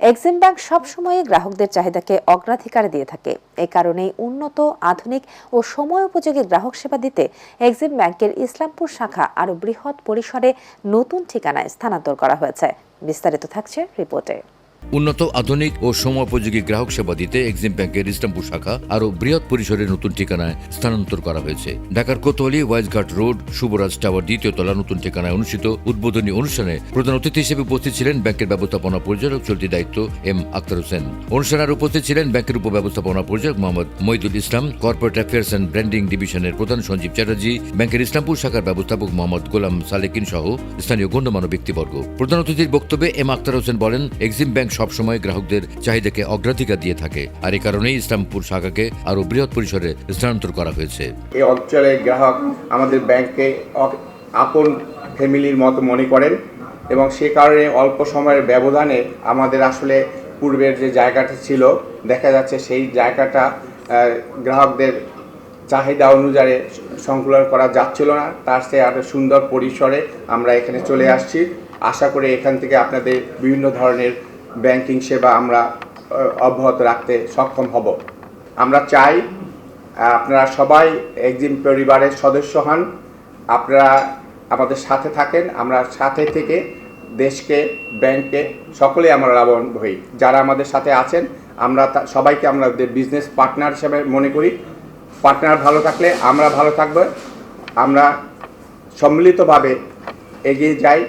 Exim bank সবসময় গ্রাহকদের চাহিদাকে অগ্রাধিকার দিয়ে থাকে। এ কারণেই উন্নত, আধুনিক ও সময় উপযোগী গ্রাহক সেবা দিতে এক্সিম ব্যাংকের ইসলামপুর শাখা আরও বৃহৎ পরিসরে নতুন ঠিকানায় স্থানান্তর করা হয়েছে। বিস্তারিত থাকছে রিপোর্টে। উন্নত, আধুনিক ও সময়োপযোগী গ্রাহক সেবা দিতে এক্সিম ব্যাংকের ইসলামপুর শাখা আরও বৃহৎ পরিসরে নতুন ঠিকানায় স্থানান্তর করা হয়েছে। ঢাকার কোতোয়ালি, ওয়াইজঘাট রোড শুভরাজ টাওয়ার দ্বিতীয় তলা নতুন ঠিকানায় অনুষ্ঠিত উদ্বোধনী অনুষ্ঠানে প্রধান অতিথি হিসেবে উপস্থিত ছিলেন ব্যাংকের ব্যবস্থাপনা পরিচালক, চলতি দায়িত্ব এম আক্তার হোসেন। অনুষ্ঠানে আর উপস্থিত ছিলেন ব্যাংকের উপব্যবস্থাপনা পরিচালক Mohammad Moidul Islam, corporate affairs and branding ডিভিশনের প্রধান সঞ্জীব চ্যাটার্জি, ব্যাংকের ইসলামপুর শাখার ব্যবস্থাপক মোহাম্মদ গোলাম সালেকিন সহ স্থানীয় গণ্যমান্য ব্যক্তিবর্গ। প্রধান অতিথির বক্তব্যে এম আক্তার হোসেন বলেন, এক্সিম ব্যাংক সবসময় গ্রাহকদের চাহিদাকে অগ্রাধিকার দিয়ে থাকে। আর এ কারণেই ইসলামপুর শাখাকে আরও বৃহৎ পরিসরে স্থানান্তর করা হয়েছে। এই অঞ্চলের গ্রাহক আমাদের ব্যাংকে আপন ফ্যামিলির মতো মনে করেন এবং সে কারণে অল্প সময়ের ব্যবধানে আমাদের আসলে পূর্বের যে জায়গাটা ছিল, দেখা যাচ্ছে সেই জায়গাটা গ্রাহকদের চাহিদা অনুযায়ী সংকুলন করা যাচ্ছিল না। তার চেয়ে আরও সুন্দর পরিসরে আমরা এখানে চলে আসছি। আশা করি এখান থেকে আপনাদের বিভিন্ন ধরনের ব্যাংকিং সেবা আমরা অব্যাহত রাখতে সক্ষম হব। আমরা চাই আপনারা সবাই একজিম পরিবারের সদস্য হন, আপনারা আমাদের সাথে থাকেন, আমরা সাথে থেকে দেশকে ব্যাংকে সকলে আমরা লাভবান হই। যারা আমাদের সাথে আছেন, আমরা সবাইকে আমরা বিজনেস পার্টনার হিসেবে মনে করি। পার্টনার ভালো থাকলে আমরা ভালো থাকব, আমরা সম্মিলিতভাবে এগিয়ে যাই।